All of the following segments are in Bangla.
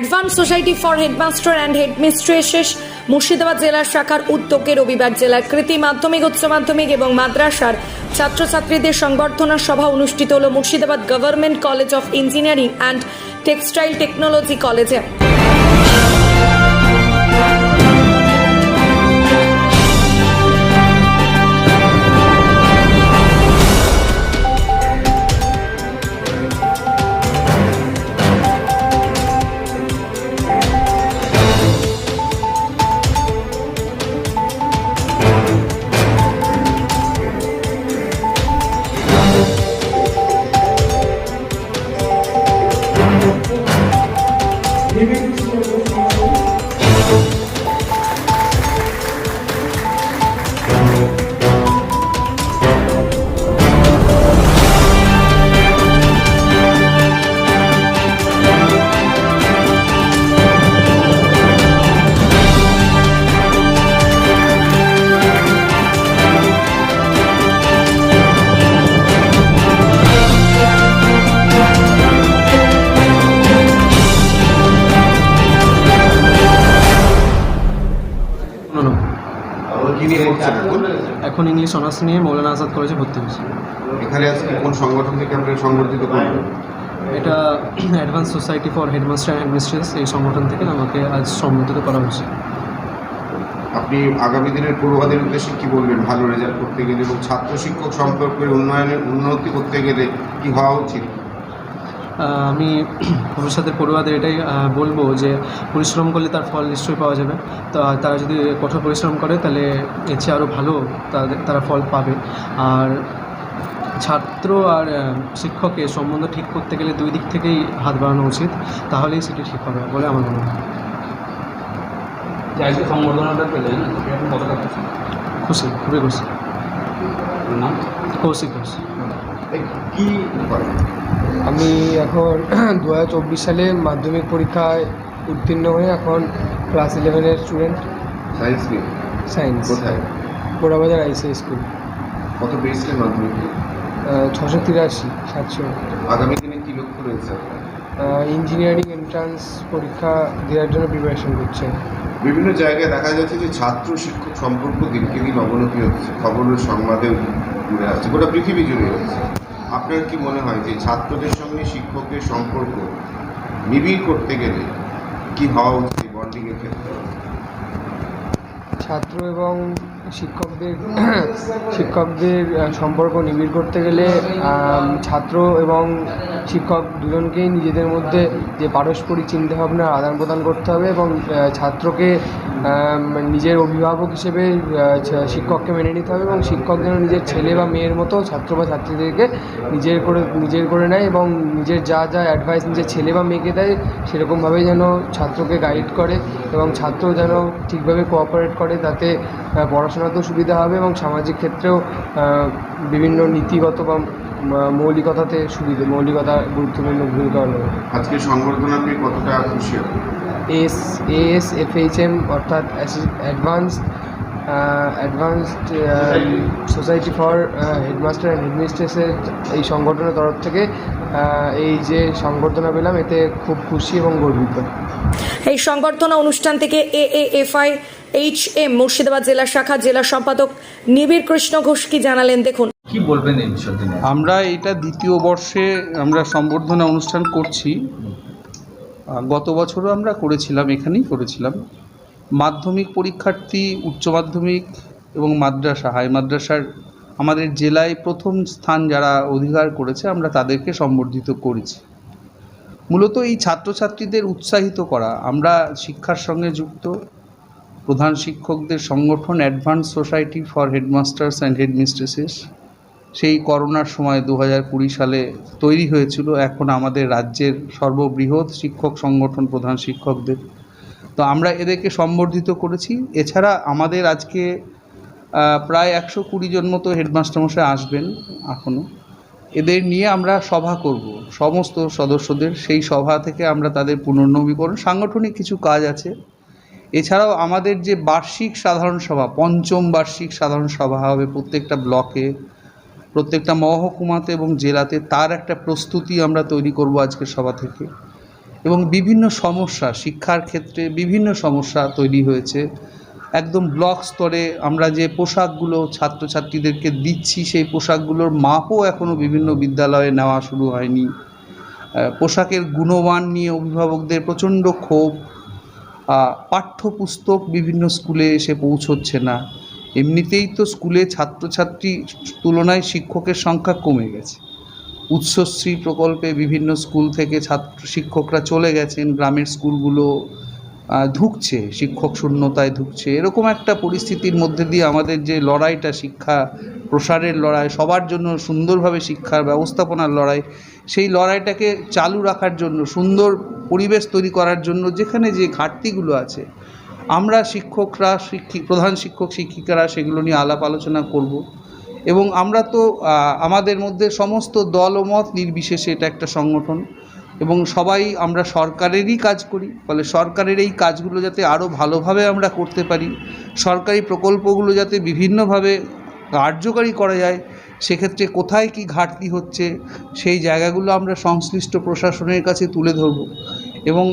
Advance society for headmaster and headmistresses Murshidabad জেলার শাখার উদ্যোগে রবিবার জেলার কৃতি মাধ্যমিক, উচ্চ মাধ্যমিক এবং মাদ্রাসার ছাত্রছাত্রীদের সংবর্ধনা সভা অনুষ্ঠিত হল Murshidabad government college of engineering and textile technology কলেজে ইংলিশ অনার্স নিয়ে মৌলানা আজাদ কলেজে ভর্তি হয়েছি। এখানে আজকে কোন সংগঠন থেকে আপনাকে সংগঠিত করবেন? এটা advance society for headmaster and mistress এই সংগঠন থেকে আমাকে আজ সম্বোধিত করা হয়েছে। আপনি আগামী দিনের পড়ুয়াদের উদ্দেশ্যে কী বলবেন? ভালো রেজাল্ট করতে গেলে এবং ছাত্র শিক্ষক সম্পর্কের উন্নয়নের উন্নতি করতে গেলে কী হওয়া উচিত? আমি ভবিষ্যতের পড়ুয়াদের এটাই বলব যে পরিশ্রম করলে তার ফল নিশ্চয়ই পাওয়া যাবে। তো তারা যদি কঠোর পরিশ্রম করে তাহলে এর চেয়ে আরও ভালো তাদের তারা ফল পাবে। আর ছাত্র আর শিক্ষকের সম্বন্ধ ঠিক করতে গেলে দুই দিক থেকেই হাত বাড়ানো উচিত। তাহলেই সেটি ঠিক হবে বলে আমার মনে হয়। আজকে সম্বর্ধনাটা পেলেন খুশি? খুবই খুশি। কৌশিক ঘোষ। এই কি করেন? আমি এখন দু হাজার চব্বিশ সালে মাধ্যমিক পরীক্ষায় উত্তীর্ণ হয়ে এখন ক্লাস ইলেভেনের স্টুডেন্ট সায়েন্স নিয়ে? সায়েন্স কোথায়? পোড়াবাজার আইসি স্কুল কত পেয়েছিলেন মাধ্যমিক? ছশো তিরাশি সাতশো। আগামী দিনে কি লক্ষ্য রয়েছে ইঞ্জিনিয়ারিং এন্ট্রান্স পরীক্ষা দেওয়ার জন্য প্রিপারেশন করছে। বিভিন্ন জায়গায় দেখা যাচ্ছে যে ছাত্র শিক্ষক সম্পর্ক দিনকে দিন অবনতি হচ্ছে। খবরের সংবাদেও ঘুরে আসছে। গোটা পৃথিবী জুড়ে হচ্ছে। আপনার কি মনে হয় যে ছাত্রদের সঙ্গে শিক্ষকের সম্পর্ক নিবিড় করতে গেলে কি হওয়া উচিত বন্ডিংয়ের ক্ষেত্রে? ছাত্র এবং শিক্ষকদের শিক্ষকদের সম্পর্ক নিবিড় করতে গেলে ছাত্র এবং শিক্ষক দুজনকেই নিজেদের মধ্যে যে পারস্পরিক চিন্তাভাবনার আদান প্রদান করতে হবে এবং ছাত্রকে নিজের অভিভাবক হিসেবে শিক্ষককে মেনে নিতে হবে এবং শিক্ষক যেন নিজের ছেলে বা মেয়ের মতো ছাত্র বা ছাত্রীদেরকে নিজের করে নিজের করে নেয় এবং নিজের যা যা অ্যাডভাইস নিজের ছেলে বা মেয়েকে দেয় সেরকমভাবেই যেন ছাত্রকে গাইড করে এবং ছাত্র যেন ঠিকভাবে কোঅপারেট করে তাতে পড়াশোনাতেও সুবিধা হবে এবং সামাজিক ক্ষেত্রেও বিভিন্ন নীতিগত বা মৌলিকতাতে সুবিধে মৌলিকতা গুরুত্বপূর্ণ ভূমিকা করে। আজকে সংবর্ধনা পেয়ে কতটা খুশি? S A S F H M অর্থাৎ advance advanced society. For headmaster and হেডমিস্ট্রেসের এই সংগঠনের তরফ থেকে এই যে সংবর্ধনা পেলাম এতে খুব খুশি এবং গর্বিত। এই সংবর্ধনা অনুষ্ঠান থেকে A A F I H M Murshidabad জেলা শাখা জেলা সম্পাদক নিবিড় কৃষ্ণ ঘোষ কি জানালেন দেখুন। কি বলবেন এই বিষয়টি আমরা এটা দ্বিতীয় বর্ষে আমরা সম্বর্ধনা অনুষ্ঠান করছি। গত বছরও আমরা করেছিলাম এখানেই করেছিলাম। মাধ্যমিক পরীক্ষার্থী উচ্চ মাধ্যমিক এবং মাদ্রাসা হাই মাদ্রাসার আমাদের জেলায় প্রথম স্থান যারা অধিকার করেছে, আমরা তাদেরকে সম্বর্ধিত করেছি। মূলত এই ছাত্রছাত্রীদের উৎসাহিত করা, আমরা শিক্ষার সঙ্গে যুক্ত, প্রধান শিক্ষকদের সংগঠন advance society for headmasters and headmistresses, সেই করোনার সময় দু হাজার কুড়ি সালে তৈরি হয়েছিল, এখন আমাদের রাজ্যের সর্ববৃহৎ শিক্ষক সংগঠন প্রধান শিক্ষকদের। তো আমরা এদেরকে সম্বর্ধিত করেছি। এছাড়া আমাদের আজকে প্রায় একশো কুড়ি জন মতো হেডমাস্টার মশাই আসবেন এখনও এদের নিয়ে আমরা সভা করব। সমস্ত সদস্যদের সেই সভা থেকে আমরা তাদের পুনর্নবীকরণ। সাংগঠনিক কিছু কাজ আছে। এছাড়াও আমাদের যে বার্ষিক সাধারণ সভা, পঞ্চম বার্ষিক সাধারণ সভা হবে প্রত্যেকটা ব্লকে, প্রত্যেকটা মহকুমাতে এবং জেলাতে, তার একটা প্রস্তুতি আমরা তৈরি করব আজকের সভা থেকে। এবং বিভিন্ন সমস্যা, শিক্ষার ক্ষেত্রে বিভিন্ন সমস্যা তৈরি হয়েছে। একদম ব্লক স্তরে আমরা যে পোশাকগুলো ছাত্রছাত্রীদেরকে দিচ্ছি, সেই পোশাকগুলোর মাপও এখনও বিভিন্ন বিদ্যালয়ে নেওয়া শুরু হয়নি। পোশাকের গুণমান নিয়ে অভিভাবকদের প্রচণ্ড ক্ষোভ। পাঠ্যপুস্তক বিভিন্ন স্কুলে এসে পৌঁছচ্ছে না। এমনিতেই তো স্কুলে ছাত্রছাত্রী তুলনায় শিক্ষকের সংখ্যা কমে গেছে। উৎসশ্রী প্রকল্পে বিভিন্ন স্কুল থেকে ছাত্র শিক্ষকরা চলে গেছেন, গ্রামের স্কুলগুলো ধুঁকছে শিক্ষক শূন্যতায় ধুঁকছে এরকম একটা পরিস্থিতির মধ্যে দিয়ে আমাদের যে লড়াইটা, শিক্ষা প্রসারের লড়াই, সবার জন্য সুন্দরভাবে শিক্ষার ব্যবস্থাপনার লড়াই, সেই লড়াইটাকে চালু রাখার জন্য, সুন্দর পরিবেশ তৈরি করার জন্য যেখানে যে ঘাটতিগুলো আছে, আমরা শিক্ষকরা শিক্ষিক প্রধান শিক্ষক, শিক্ষিকারা সেগুলো নিয়ে আলাপ আলোচনা করব। এবং আমরা তো আমাদের মধ্যে সমস্ত দল ও মত নির্বিশেষে এটা একটা সংগঠন। এবং সবাই আমরা সরকারেরই কাজ করি, ফলে সরকারের এই কাজগুলো যাতে আরও ভালোভাবে আমরা করতে পারি, সরকারি প্রকল্পগুলো যাতে বিভিন্নভাবে কার্যকারী করা যায়, সেক্ষেত্রে কোথায় কি ঘাটতি হচ্ছে, সেই জায়গাগুলো আমরা সংশ্লিষ্ট প্রশাসনের কাছে তুলে ধরব। এবং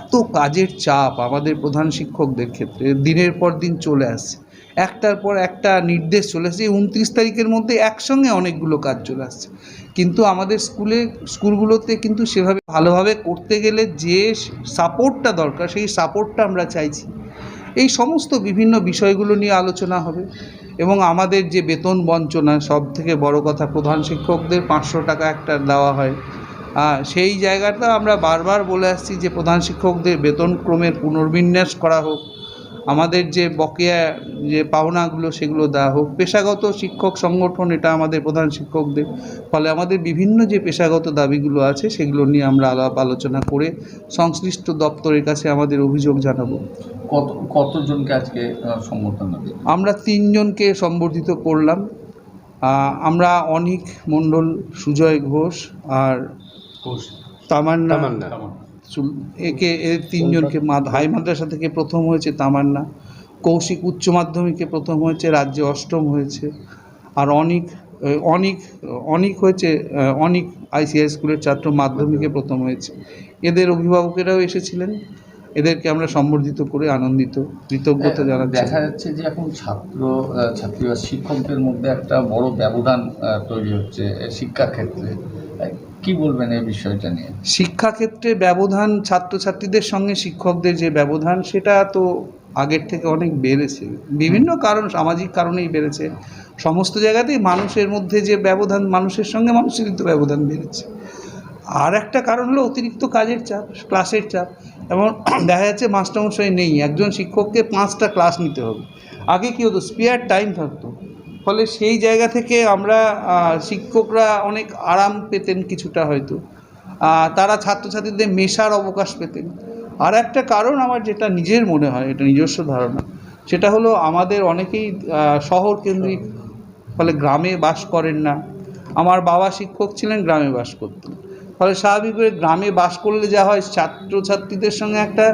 এত কাজের চাপ আমাদের প্রধান শিক্ষকদের ক্ষেত্রে, দিনের পর দিন চলে আসছে। একটার পর একটা নির্দেশ চলে আসছে উনত্রিশ তারিখের মধ্যে একসঙ্গে অনেকগুলো কাজ চলে আসছে। কিন্তু আমাদের স্কুলে, স্কুলগুলোতে কিন্তু সেভাবে ভালোভাবে করতে গেলে যে সাপোর্টটা দরকার, সেই সাপোর্টটা আমরা চাইছি। এই সমস্ত বিভিন্ন বিষয়গুলো নিয়ে আলোচনা হবে এবং আমাদের যে বেতন বঞ্চনা সব থেকে বড় কথা প্রধান শিক্ষকদের পাঁচশো টাকা একটা দেওয়া হয়। সেই জায়গাটা আমরা বারবার বলে আসছি যে প্রধান শিক্ষকদের বেতন ক্রমের পুনর্বিন্যাস করা হোক। আমাদের যে বকেয়া যে পাওনাগুলো সেগুলো দেওয়া হোক পেশাগত শিক্ষক সংগঠন এটা আমাদের প্রধান শিক্ষকদের ফলে আমাদের বিভিন্ন যে পেশাগত দাবিগুলো আছে সেগুলো নিয়ে আমরা আলাপ আলোচনা করে সংশ্লিষ্ট দপ্তরের কাছে আমাদের অভিযোগ জানাব। কত কতজনকে আজকে সম্বর্ধনা আমরা তিনজনকে সম্বর্ধিত করলাম। আমরা অনিক মণ্ডল সুজয় ঘোষ আর তামান্না। একে এর তিনজনকে হাই মাদ্রাসা থেকে প্রথম হয়েছে তামান্না। কৌশিক উচ্চ মাধ্যমিকে প্রথম হয়েছে রাজ্যে অষ্টম হয়েছে। আর অনিক অনিক অনিক হয়েছে অনিক আইসিআই স্কুলের ছাত্র মাধ্যমিকে প্রথম হয়েছে। এদের অভিভাবকেরাও এসেছিলেন। এদেরকে আমরা সম্বর্ধিত করে আনন্দিত কৃতজ্ঞতা জানা দেখা যাচ্ছে যে এখন ছাত্র ছাত্রী বা শিক্ষকদের মধ্যে একটা বড় ব্যবধান তৈরি হচ্ছে শিক্ষাক্ষেত্রে। কি বলবেন এই বিষয়টা নিয়ে? শিক্ষাক্ষেত্রে ব্যবধান ছাত্রছাত্রীদের সঙ্গে শিক্ষকদের যে ব্যবধান সেটা তো আগের থেকে অনেক বেড়েছে। বিভিন্ন কারণ সামাজিক কারণেই বেড়েছে। সমস্ত জায়গাতেই মানুষের মধ্যে যে ব্যবধান মানুষের সঙ্গে মানুষের তো ব্যবধান বেড়েছে। আর একটা কারণ হলো অতিরিক্ত কাজের চাপ ক্লাসের চাপ। এবং দেখা যাচ্ছে মাস্টারমশাই নেই একজন শিক্ষককে পাঁচটা ক্লাস নিতে হবে। আগে কী হতো? স্পেয়ার টাইম থাকতো। ফলে সেই জায়গা থেকে আমরা শিক্ষকরা অনেক আরাম পেতেন কিছুটা হয়তো। তারা ছাত্রছাত্রীদের মেশার অবকাশ পেতেন। আর একটা কারণ আমার যেটা নিজের মনে হয়, এটা নিজস্ব ধারণা, সেটা হলো আমাদের অনেকেই শহর কেন্দ্রিক, ফলে গ্রামে বাস করেন না। আমার বাবা শিক্ষক ছিলেন, গ্রামে বাস করতেন। ফলে স্বাভাবিকভাবে গ্রামে বাস করলে যা হয়, ছাত্রছাত্রীদের সঙ্গে একটা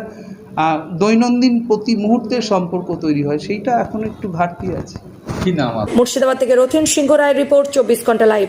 দৈনন্দিন প্রতি মুহূর্তের সম্পর্ক তৈরি হয় সেইটা এখন একটু ঘাটতি আছে কি নাম? মুর্শিদাবাদ থেকে রথিন সিংহ রায় রিপোর্ট চব্বিশ ঘণ্টা লাইভ